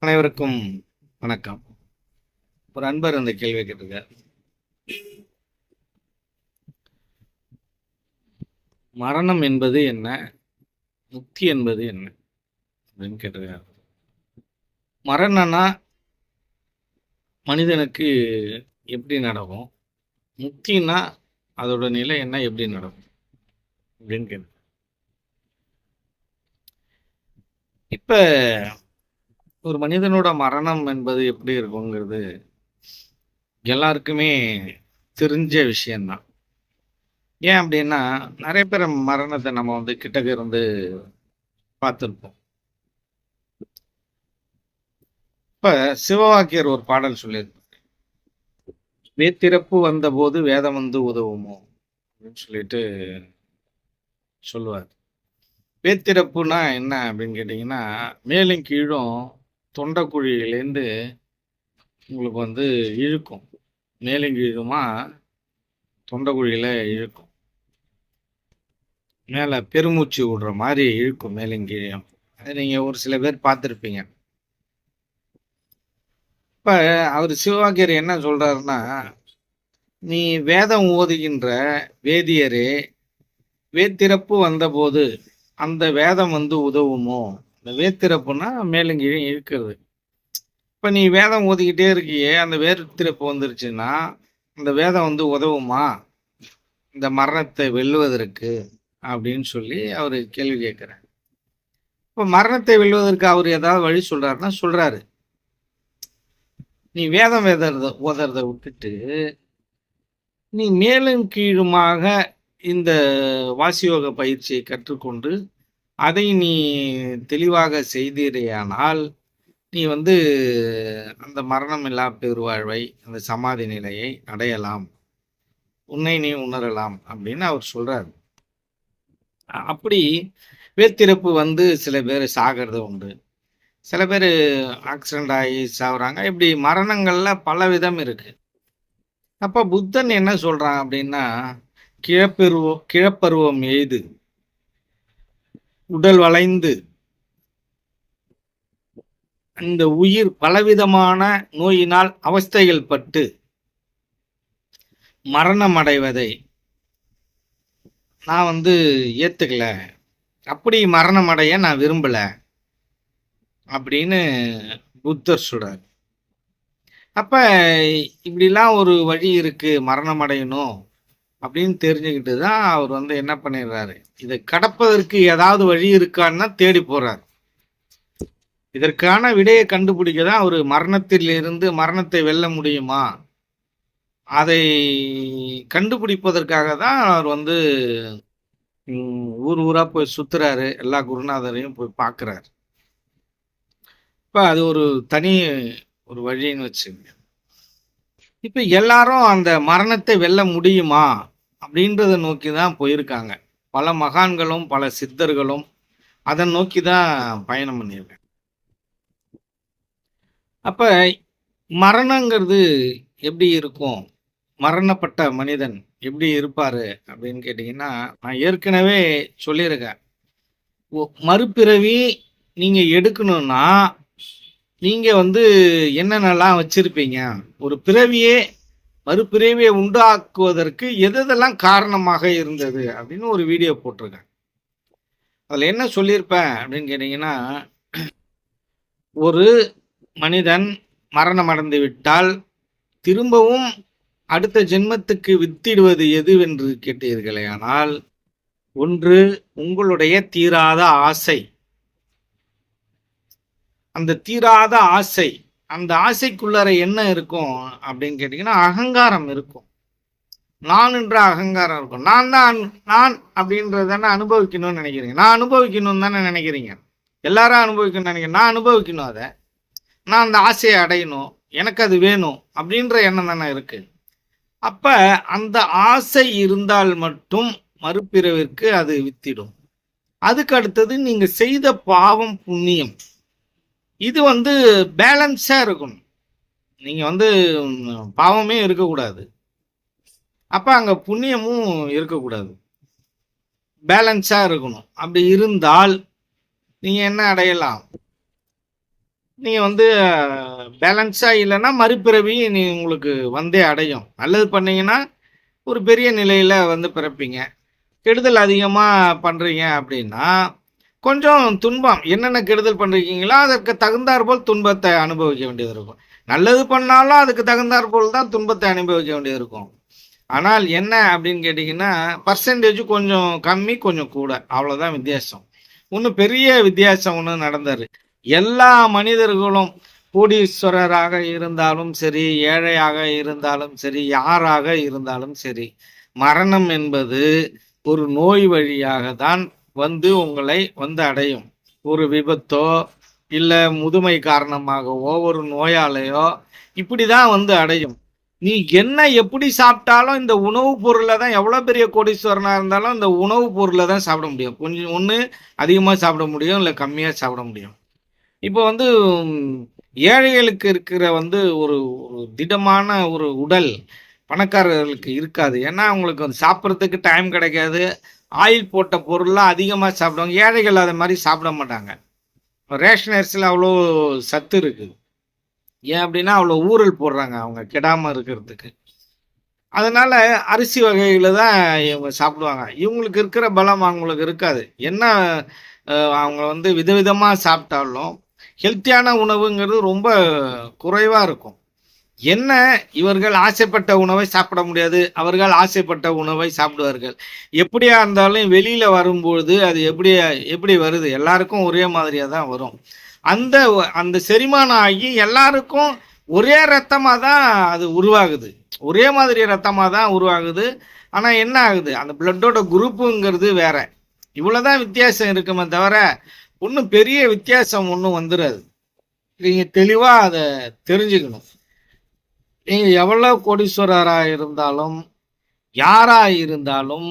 அனைவருக்கும் வணக்கம். ஒரு அன்பர் அந்த கேள்வி கேட்டிருக்கார். மரணம் என்பது என்ன? முக்தி என்பது என்ன? அப்படின்னு கேட்டிருக்கார். மரணம்னா மனிதனுக்கு எப்படி நடக்கும்? முக்தினா அதோட நிலை என்ன எப்படி நடக்கும்? அப்படின்னு கேட்டு இப்போ ஒரு மனிதனோட மரணம் என்பது எப்படி இருக்குங்கிறது எல்லாருக்குமே தெரிஞ்ச விஷயம்தான். ஏன் அப்படின்னா நிறைய பேர் மரணத்தை நம்ம வந்து கிட்டக்க இருந்து பார்த்துருப்போம். இப்ப சிவவாக்கியர் ஒரு பாடல் சொல்லியிருப்பார். வேத்திறப்பு வந்தபோது வேதம் வந்து உதவுமோ? அப்படின்னு சொல்லிட்டு சொல்லுவார். வேத்திறப்புனா என்ன? அப்படின்னு கேட்டிங்கன்னா மேலும் கீழும் தொண்டைக்குழியிலேருந்து உங்களுக்கு வந்து இழுக்கும். மேலும் கீழுமா தொண்டைக்குழியில் இழுக்கும். மேலே பெருமூச்சு விடுற மாதிரி இழுக்கும் மேலும் கீழும் அது நீங்கள் ஒரு சில பேர் பார்த்துருப்பீங்க. இப்போ அவர் சிவாக்கியர் என்ன சொல்றாருன்னா நீ வேதம் ஓதுகின்ற வேதியரே வேத்திறப்பு வந்தபோது அந்த வேதம் வந்து உதவுமோ? இந்த வேத்திறப்புனா மேலும் கீழே இழுக்கிறது. இப்போ நீ வேதம் ஓதிக்கிட்டே இருக்கியே அந்த வேத்திறப்பு வந்துருச்சுன்னா அந்த வேதம் வந்து உதவுமா? இந்த மரணத்தை வெல்லுவதற்கு அப்படின்னு சொல்லி அவர் கேள்வி கேட்குறார். இப்போ மரணத்தை வெல்வதற்கு அவர் ஏதாவது வழி சொல்றாருன்னா சொல்றாரு. நீ வேதம் வேதறத ஓதறதை விட்டுட்டு நீ மேலும் கீழுமாக இந்த வாசியோக பயிற்சியை கற்றுக்கொண்டு அதை நீ தெளிவாக செய்தீரையானால் நீ வந்து அந்த மரணம் இல்லா பெருவாழ்வை அந்த சமாதி நிலையை அடையலாம். உன்னை நீ உணரலாம் அப்படின்னு அவர் சொல்றாரு. அப்படி வேத்திறப்பு வந்து சில பேர் சாகிறது உண்டு. சில பேர் ஆக்சிடென்ட் ஆகி சாகுறாங்க இப்படி மரணங்கள்ல பல விதம் இருக்கு. அப்ப புத்தன் என்ன சொல்றான் அப்படின்னா கிழப்பருவம் கிழப்பருவம் எய்து. உடல் வளைந்து அந்த உயிர் பலவிதமான நோயினால் அவஸ்தைகள் பட்டு மரணம் அடைவதை நான் வந்து ஏத்துக்கல. அப்படி மரணம் அடைய நான் விரும்பல அப்படின்னு புத்தர் சொல்றார். அப்ப இப்படிலாம் ஒரு வழி இருக்கு மரணம் அடையணும் அப்படின்னு தெரிஞ்சுக்கிட்டு தான் அவர் வந்து என்ன பண்ணிடுறாரு? இதை கடப்பதற்கு ஏதாவது வழி இருக்கான்னு தேடி போறாரு. இதற்கான விடையை கண்டுபிடிக்க தான் அவர் மரணத்தில் இருந்து மரணத்தை வெல்ல முடியுமா? அதை கண்டுபிடிப்பதற்காக தான் அவர் வந்து ஊர் ஊராக போய் சுற்றுறாரு எல்லா குருநாதரையும் போய் பார்க்குறாரு இப்போ அது ஒரு தனி ஒரு வழின்னு வச்சுங்க இப்ப எல்லாரும் அந்த மரணத்தை வெல்ல முடியுமா அப்படின்றத நோக்கி தான் போயிருக்காங்க. பல மகான்களும் பல சித்தர்களும் அதை நோக்கி தான் பயணம் பண்ணியிருக்காங்க. அப்ப மரணங்கிறது எப்படி இருக்கும்? மரணப்பட்ட மனிதன் எப்படி இருப்பாரு அப்படின்னு கேட்டிங்கன்னா நான் ஏற்கனவே சொல்லியிருக்கேன். மறுபிறவி நீங்க எடுக்கணும்னா நீங்கள் வந்து என்னென்னலாம் வச்சுருப்பீங்க? ஒரு பிறவியே மறுபிறவியை உண்டாக்குவதற்கு எதெல்லாம் காரணமாக இருந்தது? அப்படின்னு ஒரு வீடியோ போட்டிருக்கேன். அதில் என்ன சொல்லியிருப்பேன் அப்படின்னு கேட்டிங்கன்னா ஒரு மனிதன் மரணம் அடைந்து விட்டால் திரும்பவும் அடுத்த ஜென்மத்துக்கு வித்திடுவது எதுவென்று கேட்டீர்களே ஆனால் ஒன்று உங்களுடைய தீராத ஆசை. அந்த தீராத ஆசை அந்த ஆசைக்குள்ளார என்ன இருக்கும் அப்படின்னு கேட்டிங்கன்னா அகங்காரம் இருக்கும். நான் என்ற அகங்காரம் இருக்கும். நான் தான் நான் அப்படின்றத தானே அனுபவிக்கணும்னு நினைக்கிறீங்க. நான் அனுபவிக்கணும்னு தானே நினைக்கிறீங்க. எல்லாரும் அனுபவிக்கணும்னு நினைக்கிறேன் நான் அனுபவிக்கணும் அதை. நான் அந்த ஆசையை அடையணும். எனக்கு அது வேணும் அப்படின்ற எண்ணம் தானே இருக்கு. அப்ப அந்த ஆசை இருந்தால் மட்டும் மறுபிறவிற்கு அது வித்திடும். அதுக்கு அடுத்தது நீங்க செய்த பாவம் புண்ணியம். இது வந்து பேலன்ஸாக இருக்கணும். நீங்கள் வந்து பாவமே இருக்கக்கூடாது. அப்போ அங்கே புண்ணியமும் இருக்கக்கூடாது. பேலன்ஸாக இருக்கணும். அப்படி இருந்தால் நீங்கள் என்ன அடையலாம்? நீங்கள் வந்து பேலன்ஸாக இல்லைன்னா மறுபிறவி நீ உங்களுக்கு வந்தே அடையும். நல்லது பண்ணீங்கன்னா ஒரு பெரிய நிலையில் வந்து பிறப்பீங்க. கெடுதல் அதிகமாக பண்ணுறீங்க அப்படின்னா கொஞ்சம் துன்பம் என்னென்ன கெடுதல் பண்ணிருக்கீங்களோ அதற்கு தகுந்தாற் போல் துன்பத்தை அனுபவிக்க வேண்டியது இருக்கும். நல்லது பண்ணாலும் அதுக்கு தகுந்தாற் போல் தான் துன்பத்தை அனுபவிக்க வேண்டியது இருக்கும். ஆனால் என்ன அப்படின்னு கேட்டிங்கன்னா பர்சன்டேஜ் கொஞ்சம் கம்மி கொஞ்சம் கூட. அவ்வளோதான் வித்தியாசம். ஒன்றும் பெரிய வித்தியாசம் ஒன்று நடந்தார் எல்லா மனிதர்களும் கோடீஸ்வரராக இருந்தாலும் சரி ஏழையாக இருந்தாலும் சரி யாராக இருந்தாலும் சரி மரணம் என்பது ஒரு நோய் வழியாக தான் வந்து உங்களை வந்து அடையும். ஒரு விபத்தோ இல்லை முதுமை காரணமாகவோ ஒரு நோயாலையோ இப்படி தான் வந்து அடையும். நீ என்ன எப்படி சாப்பிட்டாலும் இந்த உணவுப் பொருளை தான் எவ்வளோ பெரிய கோடீஸ்வரனாக இருந்தாலும் இந்த உணவுப் பொருளை தான் சாப்பிட முடியும். கொஞ்சம் ஒன்று அதிகமாக சாப்பிட முடியும் இல்லை கம்மியாக சாப்பிட முடியும். இப்போ வந்து ஏழைகளுக்கு இருக்கிற வந்து ஒரு ஒரு திடமான ஒரு உடல் பணக்காரர்களுக்கு இருக்காது. ஏன்னா அவங்களுக்கு வந்து சாப்பிட்றதுக்கு டைம் கிடைக்காது. ஆயில் போட்ட பொருள்லாம் அதிகமாக சாப்பிடுவாங்க. ஏழைகள் அதை மாதிரி சாப்பிட மாட்டாங்க. ரேஷன் அரிசியில் அவ்வளோ சத்து இருக்குது ஏன் அப்படின்னா அவ்வளோ ஊறல் போடுறாங்க அவங்க கெடாமல் இருக்கிறதுக்கு. அதனால் அரிசி வகைகளை தான் இவங்க சாப்பிடுவாங்க. இவங்களுக்கு இருக்கிற பலம் அவங்களுக்கு இருக்காது. என்ன அவங்க வந்து விதவிதமாக சாப்பிட்டாலும் ஹெல்த்தியான உணவுங்கிறது ரொம்ப குறைவாக இருக்கும். என்ன இவர்கள் ஆசைப்பட்ட உணவை சாப்பிட முடியாது? அவர்கள் ஆசைப்பட்ட உணவை சாப்பிடுவார்கள். எப்படியா இருந்தாலும் வெளியில வரும்பொழுது அது எப்படி எப்படி வருது? எல்லாருக்கும் ஒரே மாதிரியா தான் வரும். அந்த அந்த செரிமானம் ஆகி எல்லாருக்கும் ஒரே ரத்தமாக தான் அது உருவாகுது. ஒரே மாதிரி ரத்தமாக தான் உருவாகுது. ஆனால் என்ன ஆகுது? அந்த பிளட்டோட குரூப்புங்கிறது வேற. இவ்வளோதான் வித்தியாசம் இருக்குமே தவிர ஒன்றும் பெரிய வித்தியாசம் ஒன்றும் வந்துடாது நீங்கள் தெளிவாக அதை தெரிஞ்சுக்கணும். நீங்கள் எவ்வளோ கோடீஸ்வரராக இருந்தாலும் யாராக இருந்தாலும்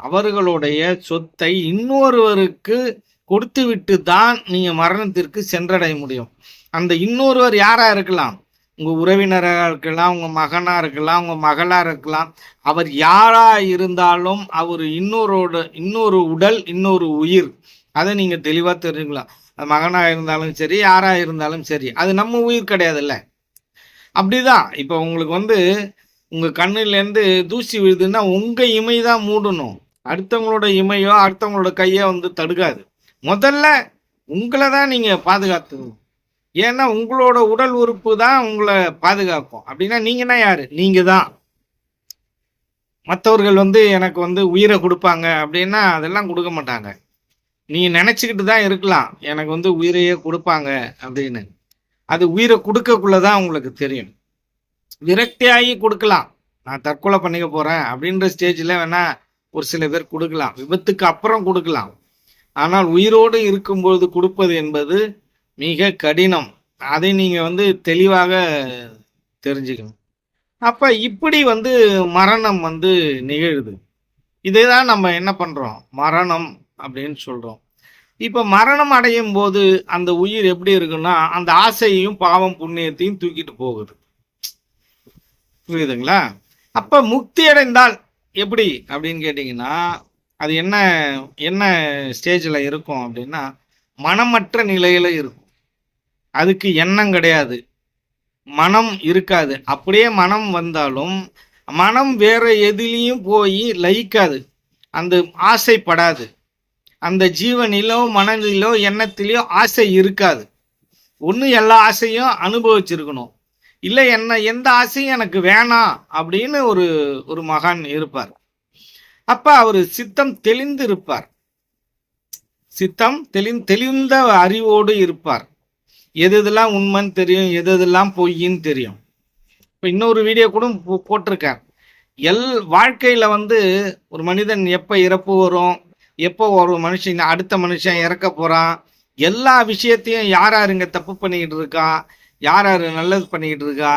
அவர்களுடைய சொத்தை இன்னொருவருக்கு கொடுத்து விட்டு தான் நீங்கள் மரணத்திற்கு சென்றடைய முடியும். அந்த இன்னொருவர் யாராக இருக்கலாம்? உங்கள் உறவினராக இருக்கலாம் உங்கள் மகனாக இருக்கலாம் உங்கள் மகளாக இருக்கலாம். அவர் யாராக இருந்தாலும் அவர் இன்னொரு இன்னொரு உடல் இன்னொரு உயிர். அதை நீங்கள் தெளிவாக தெரிஞ்சுக்கலாம். மகனாக இருந்தாலும் சரி யாராக இருந்தாலும் சரி. அது நம்ம உயிர் கிடையாதுல்ல. அப்படிதான். இப்போ உங்களுக்கு வந்து உங்கள் கண்ணுலேருந்து தூசி விழுதுன்னா உங்கள் இமை தான் மூடணும். அடுத்தவங்களோட இமையோ அடுத்தவங்களோட கையோ வந்து தடுக்காது. முதல்ல உங்களை தான் நீங்கள் பாதுகாத்துக்கணும். ஏன்னா உங்களோட உடல் உறுப்பு தான் உங்களை பாதுகாக்கும். அப்படின்னா நீங்கன்னா யாரு? நீங்கள் தான். மற்றவர்கள் வந்து எனக்கு வந்து உயிரை கொடுப்பாங்க அப்படின்னா அதெல்லாம் கொடுக்க மாட்டாங்க. நீ நினச்சிக்கிட்டு தான் இருக்கலாம். எனக்கு வந்து உயிரையே கொடுப்பாங்க அப்படின்னு. அது உயிரை கொடுக்கக்குள்ளதான் உங்களுக்கு தெரியும். விரக்தியாகி கொடுக்கலாம். நான் தற்கொலை பண்ணிக்க போறேன் அப்படின்ற ஸ்டேஜில் வேணா ஒரு சில பேர் கொடுக்கலாம். விபத்துக்கு அப்புறம் கொடுக்கலாம். ஆனால் உயிரோடு இருக்கும்பொழுது கொடுப்பது என்பது மிக கடினம். அதை நீங்கள் வந்து தெளிவாக தெரிஞ்சுக்கணும். அப்போ இப்படி வந்து மரணம் வந்து நிகழுது. இதை தான் நம்ம என்ன பண்ணுறோம் மரணம் அப்படின்னு சொல்கிறோம் இப்போ மரணம் அடையும் போது அந்த உயிர் எப்படி இருக்குன்னா அந்த ஆசையையும் பாவம் புண்ணியத்தையும் தூக்கிட்டு போகுது. புரியுதுங்களா? அப்ப முக்தி அடைந்தால் எப்படி அப்படின்னு கேட்டிங்கன்னா அது என்ன என்ன ஸ்டேஜில் இருக்கும் அப்படின்னா மனமற்ற நிலையில் இருக்கும். அதுக்கு எண்ணம் கிடையாது. மனம் இருக்காது. அப்படியே மனம் வந்தாலும் மனம் வேற எதுலேயும் போய் லயிக்காது. அந்த ஆசைப்படாது. அந்த ஜீவனிலோ மனதிலோ எண்ணத்திலோ ஆசை இருக்காது. ஒன்று எல்லா ஆசையும் அனுபவிச்சிருக்கணும். இல்லை என்ன எந்த ஆசையும் எனக்கு வேணாம் அப்படின்னு ஒரு ஒரு மகான் இருப்பார். அப்ப அவர் சித்தம் தெளிந்து இருப்பார் சித்தம் தெளி தெளிந்த அறிவோடு இருப்பார். எது எதெல்லாம் உண்மைன்னு தெரியும் எது இதெல்லாம் பொய்ன்னு தெரியும். இப்போ இன்னொரு வீடியோ கூட போ- போட்டிருக்கேன். எல் வாழ்க்கையில் வந்து ஒரு மனிதன் எப்போ இறப்பு வரும் எப்போ ஒரு மனுஷன் அடுத்த மனுஷன் இறக்க போறான்? எல்லா விஷயத்தையும் யார் யார் இங்க தப்பு பண்ணிக்கிட்டு இருக்கா? யார் யார் நல்லது பண்ணிக்கிட்டு இருக்கா?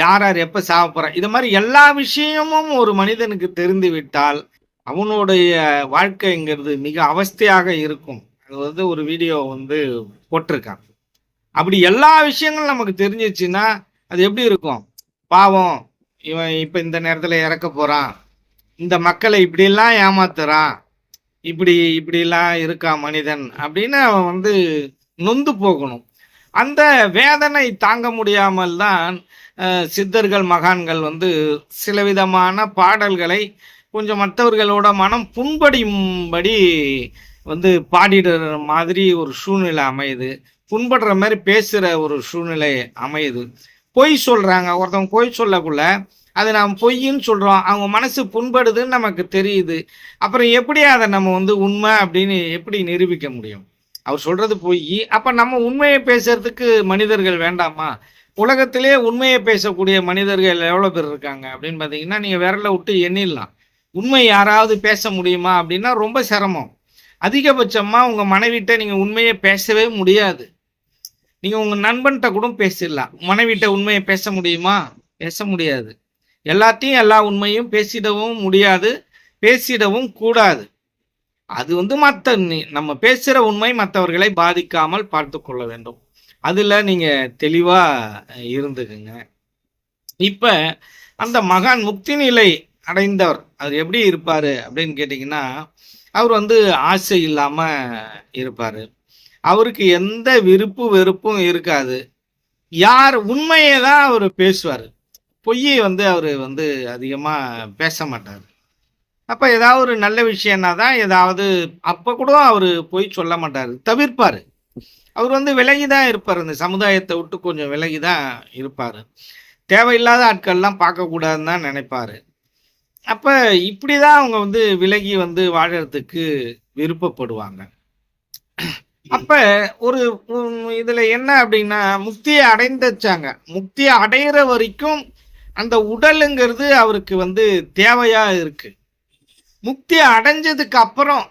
யார் யார் எப்போ சாக போறா? இது மாதிரி எல்லா விஷயமும் ஒரு மனிதனுக்கு தெரிந்து விட்டால் அவனுடைய வாழ்க்கைங்கிறது மிக அவஸ்தையாக இருக்கும். அது வந்து ஒரு வீடியோ வந்து போட்டிருக்கான். அப்படி எல்லா விஷயங்களும் நமக்கு தெரிஞ்சிச்சுன்னா அது எப்படி இருக்கும்? பாவம் இவன் இப்போ இந்த நேரத்தில் இறக்க போகிறான் இந்த மக்களை இப்படியெல்லாம் ஏமாத்துறான். இப்படி இப்படிலாம் இருக்கா மனிதன் அப்படின்னு அவன் வந்து நொந்து போகணும். அந்த வேதனை தாங்க முடியாமல் தான் சித்தர்கள் மகான்கள் வந்து சில விதமான பாடல்களை கொஞ்சம் மற்றவர்களோட மனம் புண்படியும்படி வந்து பாடிடுற மாதிரி ஒரு சூழ்நிலை அமையுது. புண்படுற மாதிரி பேசுகிற ஒரு சூழ்நிலை அமையுது. பொய் சொல்கிறாங்க ஒருத்தவங்க பொய் சொல்லக்குள்ள அது நாம் பொய்ன்னு சொல்கிறோம் அவங்க மனசு புண்படுதுன்னு நமக்கு தெரியுது. அப்புறம் எப்படி அதை நம்ம வந்து உண்மை அப்படின்னு எப்படி நிரூபிக்க முடியும்? அவர் சொல்கிறது பொய். அப்போ நம்ம உண்மையை பேசுறதுக்கு மனிதர்கள் வேண்டாமா? உலகத்திலே உண்மையை பேசக்கூடிய மனிதர்கள் எவ்வளோ பேர் இருக்காங்க அப்படின்னு பார்த்தீங்கன்னா நீங்கள் விரல விட்டு எண்ணிடலாம். உண்மை யாராவது பேச முடியுமா அப்படின்னா ரொம்ப சிரமம். அதிகபட்சமாக உங்கள் மனைவிட்ட நீங்கள் உண்மையை பேசவே முடியாது. நீங்கள் உங்கள் நண்பன்கிட்ட கூட பேசிடலாம். மனைவிட்ட உண்மையை பேச முடியுமா? பேச முடியாது. எல்லாத்தையும் எல்லா உண்மையும் பேசிடவும் முடியாது பேசிடவும் கூடாது. அது வந்து மற்ற நம்ம பேசுகிற உண்மை மற்றவர்களை பாதிக்காமல் பார்த்து கொள்ள வேண்டும். அதில் நீங்கள் தெளிவாக இருந்துக்குங்க. இப்போ அந்த மகான் முக்தி நிலை அடைந்தவர் அவர் எப்படி இருப்பார் அப்படின்னு கேட்டிங்கன்னா அவர் வந்து ஆசை இல்லாமல் இருப்பார். அவருக்கு எந்த விருப்பு வெறுப்பும் இருக்காது. யார் உண்மையை தான் அவர் பேசுவார். பொய்யை வந்து அவர் வந்து அதிகமாக பேச மாட்டார். அப்போ ஏதாவது ஒரு நல்ல விஷயம்னா தான் ஏதாவது அப்போ கூட அவர் பொய் சொல்ல மாட்டார். தவிர்ப்பார். அவர் வந்து விலகி தான் இருப்பார். இந்த சமுதாயத்தை விட்டு கொஞ்சம் விலகி தான் இருப்பார். தேவையில்லாத ஆட்கள்லாம் பார்க்கக்கூடாதுன்னு தான் நினைப்பாரு. அப்போ இப்படி தான் அவங்க வந்து விலகி வந்து வாழறதுக்கு விருப்பப்படுவாங்க. அப்போ ஒரு இதில் என்ன அப்படின்னா முக்தியை அடைந்துச்சாங்க. முக்தியை அடையிற வரைக்கும் அந்த உடலுங்கிறது அவருக்கு வந்து தேவையா இருக்கு. முக்தி அடைஞ்சதுக்கு அப்புறம்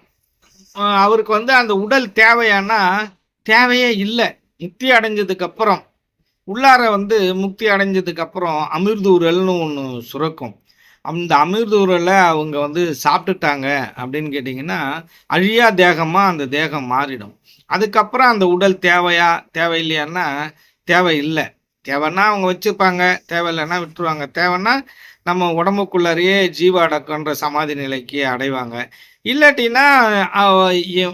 அவருக்கு வந்து அந்த உடல் தேவையானா தேவையே இல்லை. முக்தி அடைஞ்சதுக்கு அப்புறம் உள்ளார வந்து முக்தி அடைஞ்சதுக்கு அப்புறம் அமிர்தூரல்னு ஒன்று சுரக்கும். அந்த அமிர்தூரலை அவங்க வந்து சாப்பிட்டுட்டாங்க அப்படின்னு கேட்டிங்கன்னா அழியா தேகமாக அந்த தேகம் மாறிடும். அதுக்கப்புறம் அந்த உடல் தேவையா தேவையில்லையான்னா தேவையில்லை. தேவைன்னா அவங்க வச்சுப்பாங்க. தேவையில்லைன்னா விட்டுருவாங்க. தேவைன்னா நம்ம உடம்புக்குள்ளாரையே ஜீவ அடக்கன்ற சமாதி நிலைக்கு அடைவாங்க. இல்லாட்டின்னா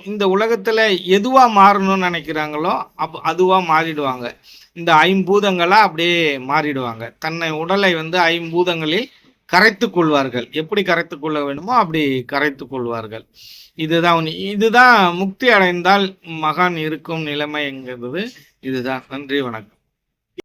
இந்த உலகத்தில் எதுவாக மாறணும்னு நினைக்கிறாங்களோ அப் அதுவாக மாறிடுவாங்க. இந்த ஐம்பூதங்களாக அப்படியே மாறிடுவாங்க. தன்னை உடலை வந்து ஐம்பூதங்களில் கரைத்து கொள்வார்கள். எப்படி கரைத்து கொள்ள வேண்டுமோ அப்படி கரைத்து கொள்வார்கள். இதுதான் இதுதான் முக்தி அடைந்தால் மகான் இருக்கும் நிலைமைங்கிறது இதுதான். நன்றி வணக்கம்.